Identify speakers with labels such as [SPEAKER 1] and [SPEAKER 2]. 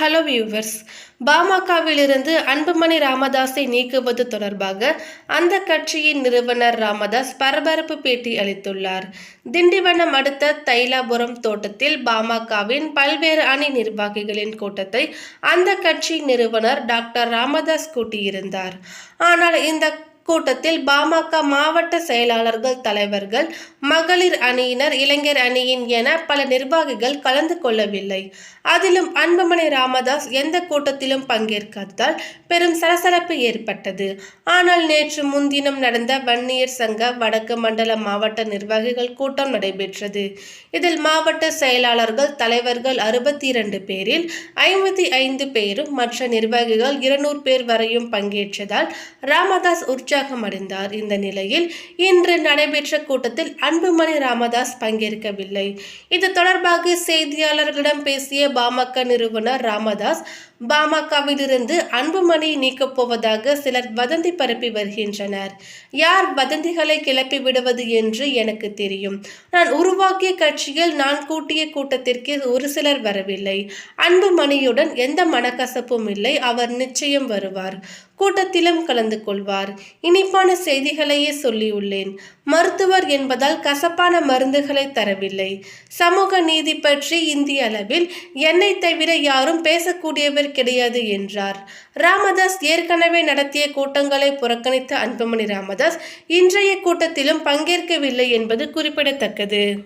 [SPEAKER 1] Hello viewers பாமகவிலிருந்து அன்புமணி ராமதாஸை நீக்குவது தொடர்பாக அந்த கட்சியின் நிறுவனர் ராமதாஸ் பரபரப்பு பேட்டி அளித்துள்ளார். திண்டிவனம் அடுத்த தைலாபுரம் தோட்டத்தில் பாமகவின் பல்வேறு அணி நிர்வாகிகளின் கூட்டத்தை அந்த கட்சி நிறுவனர் டாக்டர் ராமதாஸ் கூட்டியிருந்தார். ஆனால் இந்த கூட்டத்தில் பாமக மாவட்ட செயலாளர்கள் தலைவர்கள் மகளிர் அணியினர் இளைஞர் அணியின் என பல நிர்வாகிகள் கலந்து கொள்ளவில்லை. அதிலும் அன்புமணி ராமதாஸ் எந்த கூட்டத்திலும் பங்கேற்காததால் பெரும் சலசலப்பு ஏற்பட்டது. ஆனால் நேற்று முன்தினம் நடந்த வன்னியர் சங்க வடக்கு மண்டல மாவட்ட நிர்வாகிகள் கூட்டம் நடைபெற்றது. இதில் மாவட்ட செயலாளர்கள் தலைவர்கள் அறுபத்தி இரண்டு பேரில் ஐம்பத்தி ஐந்து பேரும் மற்ற நிர்வாகிகள் இருநூறு பேர் வரையும் பங்கேற்றதால் ராமதாஸ் உற்சாகமடைந்தார் இந்த நிலையில். இன்று நடைபெற்ற கூட்டத்தில் அன்புமணி ராமதாஸ் பங்கேற்கவில்லை. இது தொடர்பாக செய்தியாளர்களிடம் பேசிய பாமக நிறுவனர் ராமதாஸ் பாமகவிலிருந்து அன்புமணி நீக்கப் போவதாக சிலர் வதந்தி பரப்பி வருகின்றனர். யார் வதந்திகளை கிளப்பி விடுவது என்று எனக்கு தெரியும். நான் உருவாக்கிய கட்சியில் நான் கூட்டிய கூட்டத்திற்கு ஒரு சிலர் வரவில்லை. அன்புமணியுடன் எந்த மனக்கசப்பும் இல்லை. அவர் நிச்சயம் வருவார். கூட்டத்திலும் கலந்து கொள்வார். இனிப்பான செய்திகளையே சொல்லியுள்ளேன். மருத்துவர் என்பதால் கசப்பான மருந்துகளை தரவில்லை. சமூக நீதி பற்றி இந்திய அளவில் என்னை தவிர யாரும் பேசக்கூடியவர் கிடையாது என்றார். ராமதாஸ் ஏற்கனவே நடத்திய கூட்டங்களை புறக்கணித்த அன்புமணி ராமதாஸ் இன்றைய கூட்டத்திலும் பங்கேற்கவில்லை என்பது குறிப்பிடத்தக்கது.